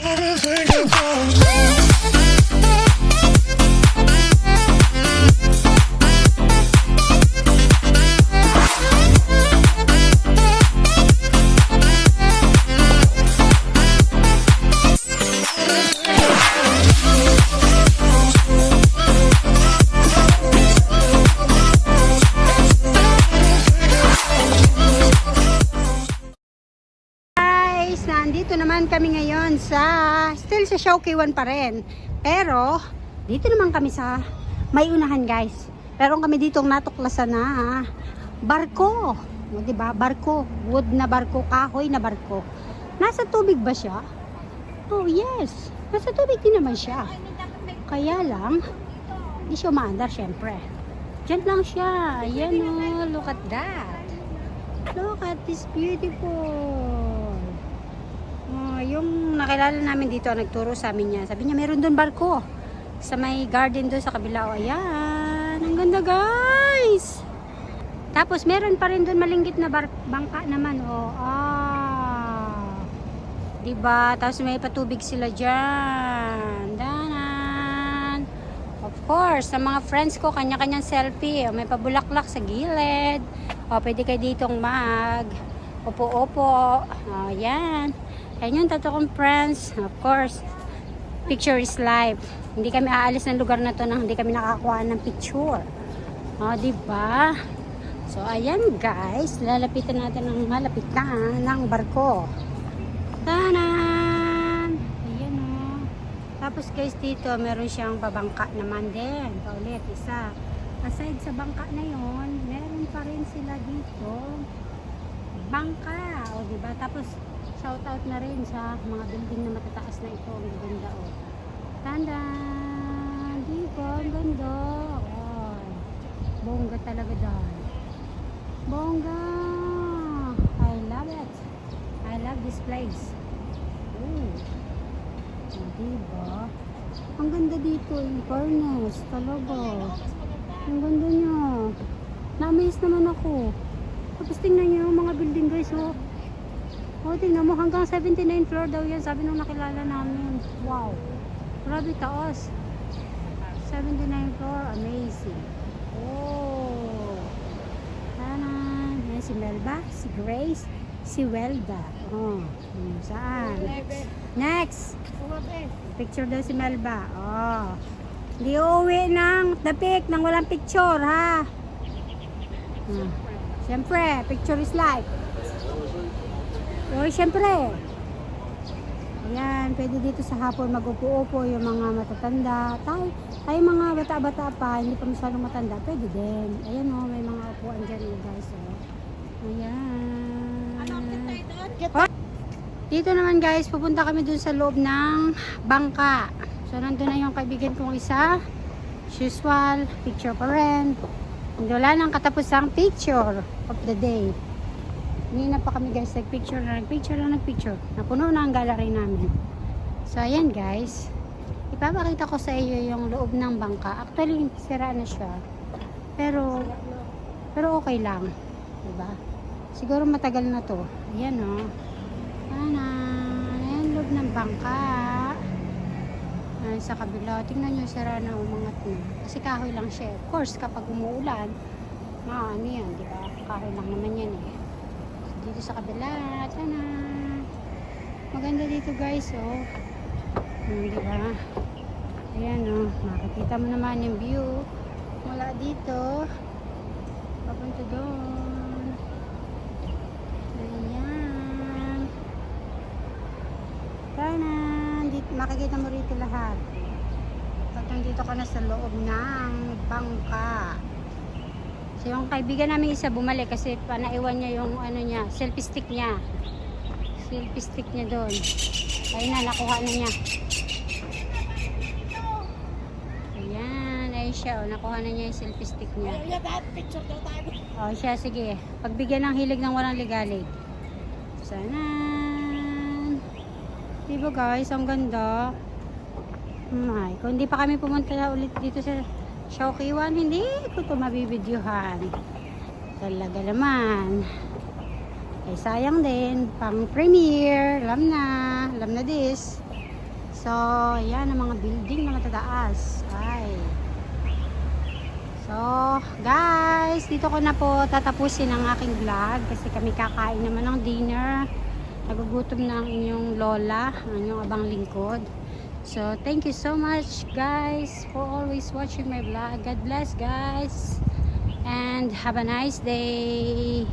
Guys, kami ngayon sa, still sa Showkey 1 pa rin. Pero, dito naman kami sa may unahan guys. Pero kami dito natuklasan na barko. O, diba? Barko. Wood na barko, kahoy na barko. Nasa tubig ba siya? Oh, yes. Nasa tubig din naman siya. Kaya lang, hindi siya umaandar syempre. Diyan lang siya. Ayan o, look at that. Look at this beautiful. Oh, yung nakilala namin dito, nagturo sa amin niya. Sabi niya, meron doon barko. Sa may garden doon sa kabila. O, ayan. Ang ganda, guys. Tapos, meron pa rin doon malinggit na bar- bangka naman. O, ah. Diba? Tapos, may patubig sila dyan. Danan. Of course, sa mga friends ko, kanya-kanyang selfie. O, may pabulaklak sa gilid. O, pwede kayo ditong mag opo-opo. O, yan. Yan yung tatlo friends. Of course, picture is life. Hindi kami aalis ng lugar na to nang hindi kami nakakuha ng picture. O, di ba? So, ayan guys. Lalapitan natin ng malapitan ng barko. Tanan! Ayan o. Tapos guys, dito meron siyang babangka naman din. Paulit, isa. Aside sa bangka na yon, meron pa rin sila dito bangka. O, di ba? Tapos, shout out na rin sa mga building na matataas na ito. Ang ganda, o. Tanda! Di ba? Ang ganda. Ay, bongga talaga dahil. Bongga! I love it. I love this place. Oh. O, di ba? Ang ganda dito, in fairness. Talaga. Ang ganda niya. Na-amaze naman ako. Tapos tingnan niyo yung mga building guys, oh. Oh, tingnan mo, hanggang 79 floor daw yan, sabi nung nakilala namin. Wow. Grabe taas. 79 floor, amazing. Oh. Tanan. Yan si Melba, si Grace, si Welda. Oh, saan? Next. Picture daw si Melba. Oh. Di uuwi ng dapik nang walang picture, ha? Hmm. Siyempre, picture is life. O, siyempre. Ayan, pwede dito sa hapon mag-upo-upo yung mga matatanda. Tayo, tayo mga bata-bata pa, hindi pa masyadong matanda, pwede din. Ayan o, may mga upuan dyan oh, guys. Oh. Ayan. Oh, dito naman guys, pupunta kami dun sa loob ng bangka. So, nandun na yung kaibigan kong isa. As Usual, picture pa rin. Wala nang katapusang picture of the day. Hindi na pa kami guys, nagpicture na nagpicture na nagpicture. Napuno na ang gallery namin. So ayan guys, ipapakita ko sa iyo yung loob ng bangka. Actually, sira na siya. Pero, pero okay lang. Diba? Siguro matagal na to. Ayan o. Oh. Ayan, ayan loob ng bangka. Ayan, sa kabila. Tingnan nyo, sira na umangat na. Kasi kahoy lang siya. Of course, kapag umuulan, mga ano yan, di ba? Kahoy lang naman yan eh. Dito sa kabila, tana. Maganda dito guys, oh. Hmm, di ba? Ayan, oh. Makikita mo naman yung view. Mula dito, papunta doon. Ayan. Tana. Dito, makikita mo rito lahat. Pag nandito ka na sa loob ng bangka. So yung kaibigan namin isa bumalik kasi panaiwan niya yung ano niya, selfie stick niya. Selfie stick niya doon. Ayun na, nakuha na niya. Ayan, ayun siya. Oh, nakuha na niya yung selfie stick niya. O siya, sige. Pagbigyan ng hilig ng walang ligalig. Sana. Diba guys, ang ganda. May, kung hindi pa kami pumunta ulit dito sa Shaukiwan, hindi ko ito mabibidyohan. Talaga naman. Eh, sayang din. Pang premiere. Alam na. Alam na this. So, yan ang mga building na matataas. Ay. So, guys, dito ko na po tatapusin ang aking vlog kasi kami kakain naman ng dinner. Nagugutom na ang inyong lola, ang inyong abang lingkod. So, thank you so much, guys, for always watching my vlog. God bless, guys. And have a nice day.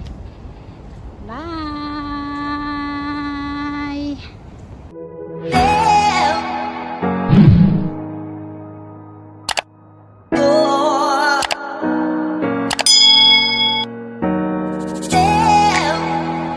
Bye.